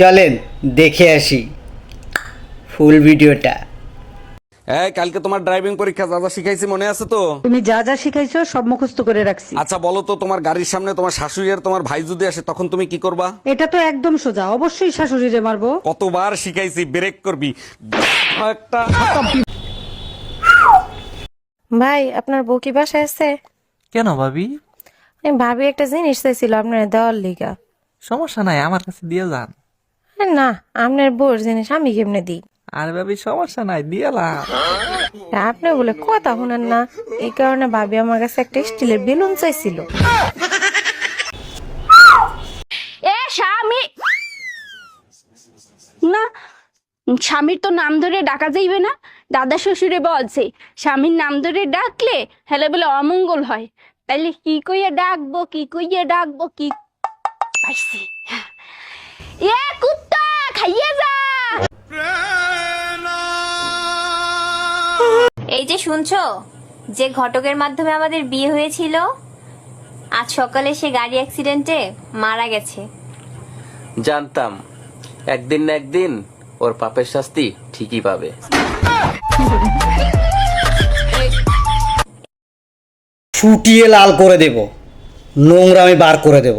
চলেন দেখে আসি। ফুল ভিডিওটা। এই কালকে তোমার ড্রাইভিং পরীক্ষা যা যা শিখাইছি মনে আছে তো? তুমি যা যা শিখাইছো সব মুখস্থ করে রাখছি। আচ্ছা বলো তো তোমার গাড়ির সামনে তোমার শাশুড়ি আর তোমার ভাই যদি আসে তখন তুমি কি করবা? এটা তো একদম সোজা অবশ্যই শাশুড়িরে মারবো। কতবার শিখাইছি ব্রেক করবি। একটা ভাই আপনার বউ কি বাসায় আছে? কেন ভাবি? আমি ভাবি একটা জিনিস চাইছিল আপনার দেওয়ার লিগা। সমস্যা নাই আমার কাছে দিয়ে যান। না আপনার বউর জিনিস আমি কেমনে দিই? আর ভাবি সমস্যা নাই দিয়ালাম আপনি বলে কথা শুনেন না। এই কারণে ভাবি আমার কাছে একটা স্টিলের বেলুন চাইছিল। এ স্বামী! না স্বামীর তো নাম ধরে ডাকা যাইবে না। দাদা শ্বশুরে বলছে স্বামীর নাম ধরে ডাকলে হেলে বলে অমঙ্গল হয়। তাইলে কি কইয়া ডাকবো কি কইয়া ডাকবো কি পাইছি? এ কুত্তা খাইয়ে যা। এই যে শুনছো যে ঘটকের মাধ্যমে আমাদের বিয়ে হয়েছিল আজ সকালে সে গাড়ি অ্যাক্সিডেন্টে মারা গেছে। জানতাম একদিন না একদিন ওর পাপের শাস্তি ঠিকই পাবে। ফুটিয়ে লাল করে দেব নোংরা আমি বার করে দেব।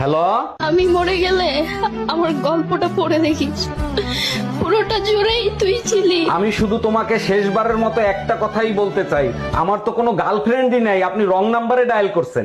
হ্যালো? আমি মরে গেলে আমার গল্পটা পড়ে দেখিস। পুরোটা জুড়েই তুই ছিলি। আমি শুধু তোমাকে শেষবারের মতো একটা কথাই বলতে চাই। আমার তো কোনো গার্লফ্রেন্ডই নাই আপনি রং নাম্বারে ডায়াল করছেন।